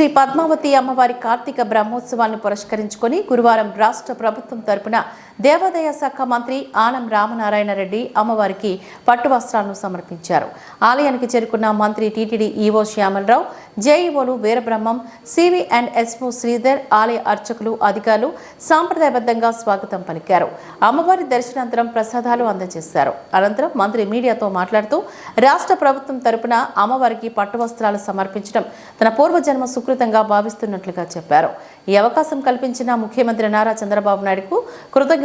శ్రీ పద్మావతి అమ్మవారి కార్తీక బ్రహ్మోత్సవాలను పురస్కరించుకొని గురువారం రాష్ట్ర ప్రభుత్వం తరపున దేవాదాయ శాఖ మంత్రి ఆనం రామనారాయణ రెడ్డి అమ్మవారికి పట్టు వస్త్రాలను సమర్పించారు. ఆలయానికి చేరుకున్న మంత్రి TTD EO Shyamalarao జేఈఓలు Veerabrahmam CV and SO Sridhar ఆలయ అర్చకులు అధికారులు సాంప్రదాయబద్ధంగా స్వాగతం పలికారు. అమ్మవారి దర్శనానంతరం ప్రసాదాలు అందజేశారు. అనంతరం మంత్రి మీడియాతో మాట్లాడుతూ రాష్ట్ర ప్రభుత్వం తరపున అమ్మవారికి పట్టు వస్త్రాలు సమర్పించడం తన పూర్వజన్మ సుకృతంగా భావిస్తున్నట్లుగా చెప్పారు. ఈ అవకాశం కల్పించిన ముఖ్యమంత్రి నారా చంద్రబాబు నాయుడుకు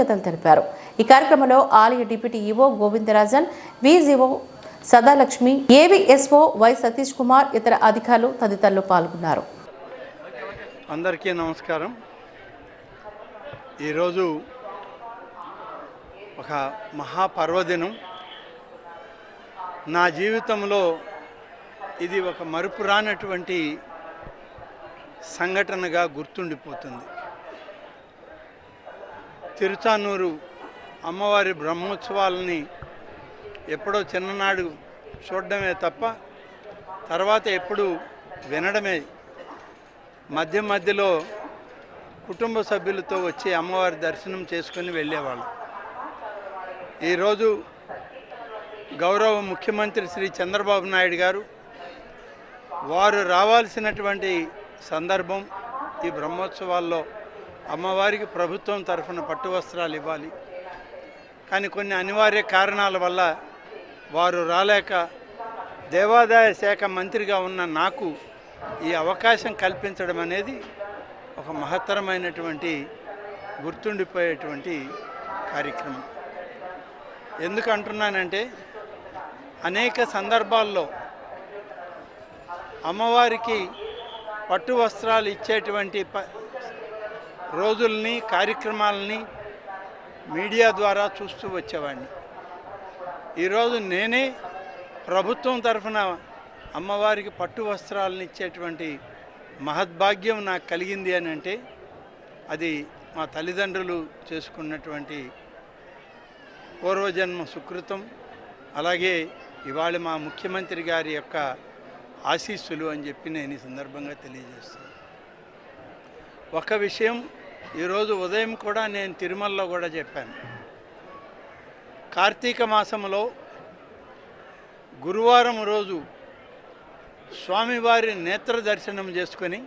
కృతజ్ఞతలు తెలిపారు. ఈ కార్యక్రమంలో ఆలయ deputy EO Govindarajan VGO Sadalakshmi AVSO Y Satish Kumar ఇతర అధికారులు తదితరులు పాల్గొన్నారు. అందరికీ నమస్కారం. ఈరోజు ఒక మహాపర్వదినం. నా జీవితంలో ఇది ఒక మరుపురానటువంటి సంఘటనగా గుర్తుండిపోతుంది. తిరుచానూరు అమ్మవారి బ్రహ్మోత్సవాలని ఎప్పుడో చిన్ననాడు చూడడమే తప్ప తర్వాత ఎప్పుడు వినడమే. మధ్య మధ్యలో కుటుంబ సభ్యులతో వచ్చి అమ్మవారి దర్శనం చేసుకుని వెళ్ళేవాళ్ళం. ఈరోజు గౌరవ ముఖ్యమంత్రి శ్రీ చంద్రబాబు నాయుడు గారు వారు రావాల్సినటువంటి సందర్భం ఈ బ్రహ్మోత్సవాల్లో అమ్మవారికి ప్రభుత్వం తరఫున పట్టు వస్త్రాలు ఇవ్వాలి. కానీ కొన్ని అనివార్య కారణాల వల్ల వారు రాలేక దేవాదాయ శాఖ మంత్రిగా ఉన్న నాకు ఈ అవకాశం కల్పించడం అనేది ఒక మహత్తరమైనటువంటి గుర్తుండిపోయేటువంటి కార్యక్రమం. ఎందుకు అంటున్నానంటే అనేక సందర్భాల్లో అమ్మవారికి పట్టు వస్త్రాలు ఇచ్చేటువంటి ప రోజుల్ని కార్యక్రమాలని మీడియా ద్వారా చూస్తూ వచ్చేవాడిని. ఈరోజు నేనే ప్రభుత్వం తరఫున అమ్మవారికి పట్టు వస్త్రాలను ఇచ్చేటువంటి మహద్భాగ్యం నాకు కలిగింది అని అంటే అది మా తల్లిదండ్రులు చేసుకున్నటువంటి పూర్వజన్మ సుకృతం. అలాగే ఇవాళ మా ముఖ్యమంత్రి గారి యొక్క ఆశీస్సులు అని చెప్పి నేను ఈ సందర్భంగా తెలియజేస్తున్నాను. ఒక విషయం ఈరోజు ఉదయం కూడా నేను తిరుమలలో కూడా చెప్పాను. కార్తీక మాసంలో గురువారం రోజు స్వామివారి నేత్ర దర్శనం చేసుకొని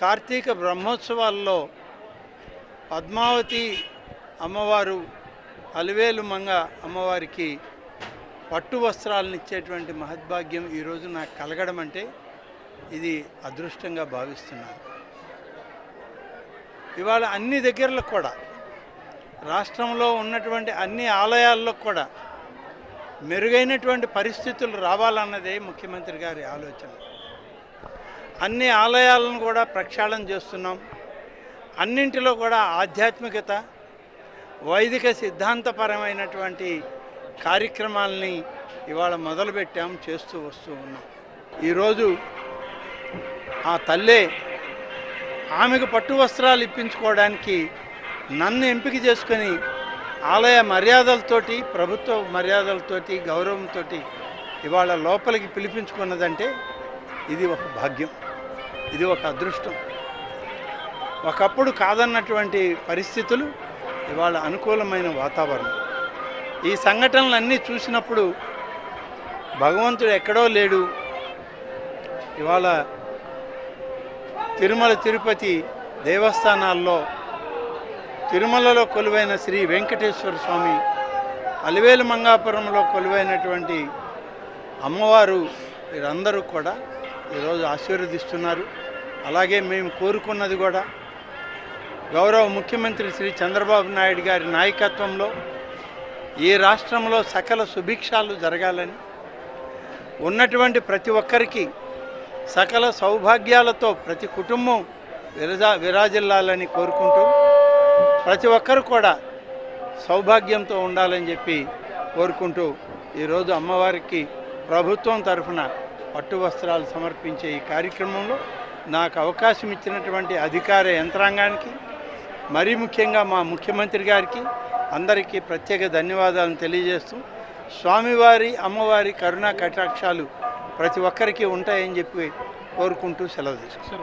కార్తీక బ్రహ్మోత్సవాల్లో పద్మావతి అమ్మవారు అలివేలు మంగ అమ్మవారికి పట్టు వస్త్రాలను ఇచ్చేటువంటి మహద్భాగ్యం ఈరోజు నాకు కలగడం అంటే ఇది అదృష్టంగా భావిస్తున్నాను. ఇవాళ అన్ని దగ్గరలో కూడా రాష్ట్రంలో ఉన్నటువంటి అన్ని ఆలయాల్లో కూడా మెరుగైనటువంటి పరిస్థితులు రావాలన్నదే ముఖ్యమంత్రి గారి ఆలోచన. అన్ని ఆలయాలను కూడా ప్రక్షాళన చేస్తున్నాం. అన్నింటిలో కూడా ఆధ్యాత్మికత వైదిక సిద్ధాంతపరమైనటువంటి కార్యక్రమాలని ఇవాళ మొదలుపెట్టాం చేస్తూ వస్తూ ఉన్నాం. ఈరోజు ఆ తల్లే ఆమెకు పట్టు వస్త్రాలు ఇప్పించుకోవడానికి నన్ను ఎంపిక చేసుకొని ఆలయ మర్యాదలతోటి ప్రభుత్వ మర్యాదలతోటి గౌరవంతో ఇవాళ లోపలికి పిలిపించుకున్నదంటే ఇది ఒక భాగ్యం. ఇది ఒక అదృష్టం. ఒకప్పుడు కాదన్నటువంటి పరిస్థితులు ఇవాళ అనుకూలమైన వాతావరణం. ఈ సంఘటనలన్నీ చూసినప్పుడు భగవంతుడు ఎక్కడో లేడు. ఇవాళ తిరుమల తిరుపతి దేవస్థానాల్లో తిరుమలలో కొలువైన శ్రీ వెంకటేశ్వర స్వామి అలివేలు మంగాపురంలో కొలువైనటువంటి అమ్మవారు వీరందరూ కూడా ఈరోజు ఆశీర్వదిస్తున్నారు. అలాగే మేము కోరుకున్నది కూడా గౌరవ ముఖ్యమంత్రి శ్రీ చంద్రబాబు నాయుడు గారి నాయకత్వంలో ఈ రాష్ట్రంలో సకల సుభిక్షాలు జరగాలని ఉన్నటువంటి ప్రతి ఒక్కరికి సకల సౌభాగ్యాలతో ప్రతి కుటుంబం విరజా విరాజిల్లాలని కోరుకుంటూ ప్రతి ఒక్కరు కూడా సౌభాగ్యంతో ఉండాలని చెప్పి కోరుకుంటూ ఈరోజు అమ్మవారికి ప్రభుత్వం తరఫున పట్టు వస్త్రాలు సమర్పించే ఈ కార్యక్రమంలో నాకు అవకాశం ఇచ్చినటువంటి అధికార యంత్రాంగానికి మరీ ముఖ్యంగా మా ముఖ్యమంత్రి గారికి అందరికీ ప్రత్యేక ధన్యవాదాలను తెలియజేస్తూ స్వామివారి అమ్మవారి కరుణా కటాక్షాలు ప్రతి ఒక్కరికి ఉంటాయని చెప్పి కోరుకుంటూ సెలవు తీసుకుంటాను